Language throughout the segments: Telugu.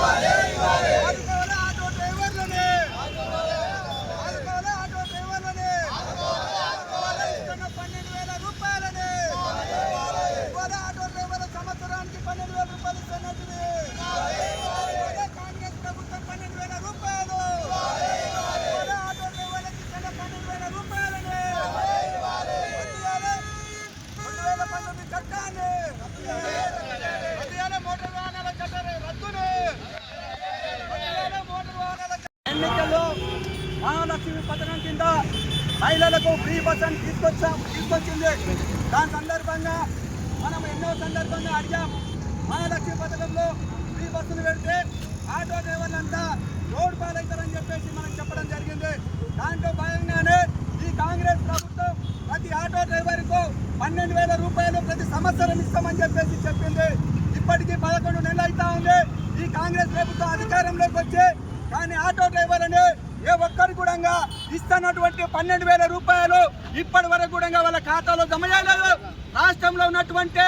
రూపాయలు ఎన్నికల్లో మహాలక్ష్మి పథకం కింద మహిళలకు ఫ్రీ బస్ అని తీసుకొచ్చాం తీసుకొచ్చింది. దాని సందర్భంగా మనం ఎన్నో సందర్భంగా అడిగాం. మహాలక్ష్మి పథకంలో ఫ్రీ బస్సులు పెడితే ఆటో డ్రైవర్లంతా రోడ్డు పాలవుతారని చెప్పేసి మనం చెప్పడం జరిగింది. దాంట్లో భాగంగానే ఈ కాంగ్రెస్ ప్రభుత్వం ప్రతి ఆటో డ్రైవర్కు పన్నెండు వేల రూపాయలు ప్రతి సంవత్సరం ఇస్తామని చెప్పేసి చెప్పింది. ఇప్పటికీ పదకొండు నెలలు అవుతా ఉంది. ఈ కాంగ్రెస్ ప్రభుత్వం అధికారంలోకి వచ్చి కానీ ఆటో డ్రైవర్లని ఏ ఒక్కరు కూడా ఇస్తున్నటువంటి పన్నెండు వేల రూపాయలు ఇప్పటి వరకు కూడా వాళ్ళ ఖాతాలో జమ చేయలేదు. రాష్ట్రంలో ఉన్నటువంటి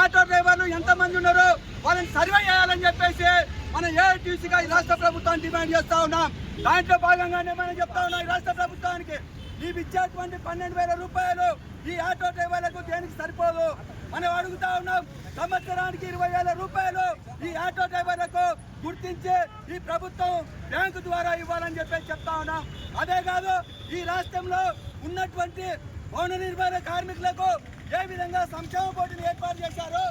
ఆటో డ్రైవర్లు ఎంతమంది ఉన్నారు వాళ్ళని సర్వే చేయాలని చెప్పేసి మనం ఏఐటీసీగా ఈ రాష్ట్ర ప్రభుత్వాన్ని డిమాండ్ చేస్తా ఉన్నాం. దాంట్లో భాగంగానే మనం చెప్తా ఉన్నాం ఈ రాష్ట్ర ప్రభుత్వానికి నీవు ఇచ్చేటువంటి పన్నెండు వేల రూపాయలు ఈ ఆటో డ్రైవర్లకు దేనికి సరిపోదు? మనం అడుగుతా ఉన్నాం సంవత్సరానికి ఇరవై వేల రూపాయలు ఈ ఆటో డ్రైవర్లకు గుర్తించి ఈ ప్రభుత్వం బ్యాంకు ద్వారా ఇవ్వాలని చెప్పేసి చెప్తా ఉన్నాం. అదే కాదు ఈ రాష్ట్రంలో ఉన్నటువంటి పౌన నిర్మాణ కార్మికులకు ఏ విధంగా సంక్షేమ పోటీని ఏర్పాటు చేశారో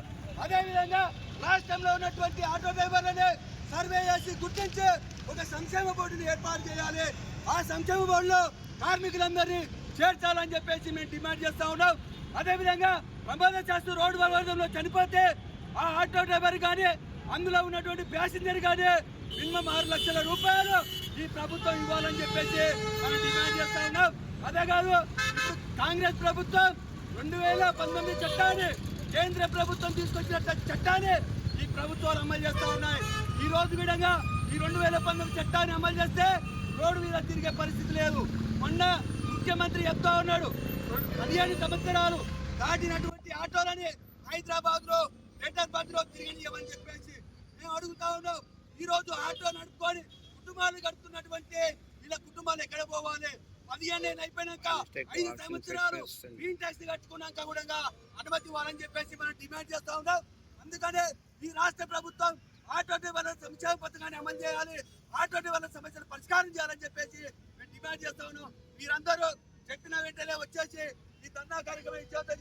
అదేవిధంగా రాష్ట్రంలో ఉన్నటువంటి ఆటో డ్రైవర్లని సర్వే చేసి గుర్తించి ఒక సంక్షేమ బోర్డుని ఏర్పాటు చేయాలి. ఆ సంక్షేమ బోర్డులో కార్మికులందరినీ చేర్చాలని చెప్పేసి మేము డిమాండ్ చేస్తా ఉన్నాం. అదేవిధంగా ప్రమాదం చేస్తూ రోడ్డు ప్రమాదంలో చనిపోతే ఆ ఆటో డ్రైవర్ కానీ అందులో ఉన్నటువంటి ప్యాసింజర్ కానీ మినిమం ఆరు లక్షల రూపాయలు ఈ ప్రభుత్వం ఇవ్వాలని చెప్పేసి మనం డిమాండ్ చేస్తా ఉన్నాం. అదే కాదు కాంగ్రెస్ ప్రభుత్వం రెండు వేల పంతొమ్మిది చట్టాన్ని కేంద్ర ప్రభుత్వం తీసుకొచ్చిన చట్టాన్ని ఈ ప్రభుత్వాలు అమలు చేస్తూ ఉన్నాయి. ఈ రోజు విధంగా ఈ రెండు వేల పంతొమ్మిది చట్టాన్ని అమలు చేస్తే రోడ్డు మీద తిరిగే పరిస్థితి లేదు. మొన్న ముఖ్యమంత్రి చెప్తా ఉన్నాడు పదిహేను సంవత్సరాలు దాటినటువంటి ఆటోలని హైదరాబాద్లో హైదరాబాద్లో తిరిగనియమని చెప్పేసి మేము అడుగుతా ఉన్నాం. ఈ రోజు ఆటో నడుపుకొని కుటుంబాలు గడుపుతున్నటువంటి వీళ్ళ కుటుంబాలు ఎక్కడ పోవాలి? పదిహేను ఏళ్ళు అయిపోయినాక ఐదు సంవత్సరాలు గ్రీన్ ట్యాక్స్ కట్టుకున్నాక కూడా అనుమతి ఇవ్వాలని చెప్పేసి మనం డిమాండ్ చేస్తా ఉన్నాం. అందుకనే ఈ రాష్ట్ర ప్రభుత్వం ఆటో డ్రైవర్ల సంక్షేమ పథకాన్ని అమలు చేయాలి. ఆటో డ్రైవర్ల సమస్యలు పరిష్కారం చేయాలని చెప్పేసి మేము డిమాండ్ చేస్తా ఉన్నాం. మీరందరూ చెప్పిన వెంటనే వచ్చేసి ఈ దందా కార్యక్రమం విజయవంతం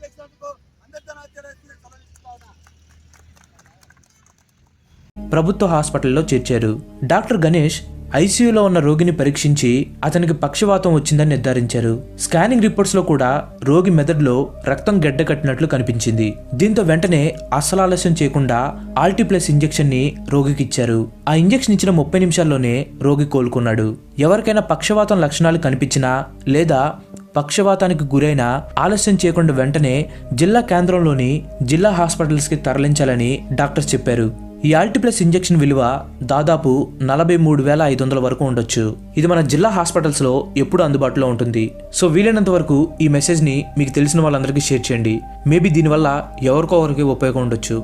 ప్రభుత్వ హాస్పిటల్లో చేర్చారు. డాక్టర్ గణేష్ ఐసీయూలో ఉన్న రోగిని పరీక్షించి అతనికి పక్షవాతం వచ్చిందని నిర్ధారించారు. స్కానింగ్ రిపోర్ట్స్లో కూడా రోగి మెదడులో రక్తం గడ్డకట్టినట్లు కనిపించింది. దీంతో వెంటనే అసలు ఆలస్యం చేయకుండా ఆల్టీప్లస్ ఇంజెక్షన్ని రోగికి ఇచ్చారు. ఆ ఇంజెక్షన్ ఇచ్చిన ముప్పై నిమిషాల్లోనే రోగి కోలుకున్నాడు. ఎవరికైనా పక్షవాతం లక్షణాలు కనిపించినా లేదా పక్షవాతానికి గురైన ఆలస్యం చేయకుండా వెంటనే జిల్లా కేంద్రంలోని జిల్లా హాస్పిటల్స్కి తరలించాలని డాక్టర్స్ చెప్పారు. ఈ ఆల్టిప్లస్ ఇంజెక్షన్ విలువ దాదాపు నలభై మూడు వేల ఐదు వందల వరకు ఉండొచ్చు. ఇది మన జిల్లా హాస్పిటల్స్లో ఎప్పుడు అందుబాటులో ఉంటుంది. సో వీలైనంత వరకు ఈ మెసేజ్ని మీకు తెలిసిన వాళ్ళందరికీ షేర్ చేయండి. మేబీ దీనివల్ల ఎవరికో ఒకరికి ఉపయోగం ఉండొచ్చు.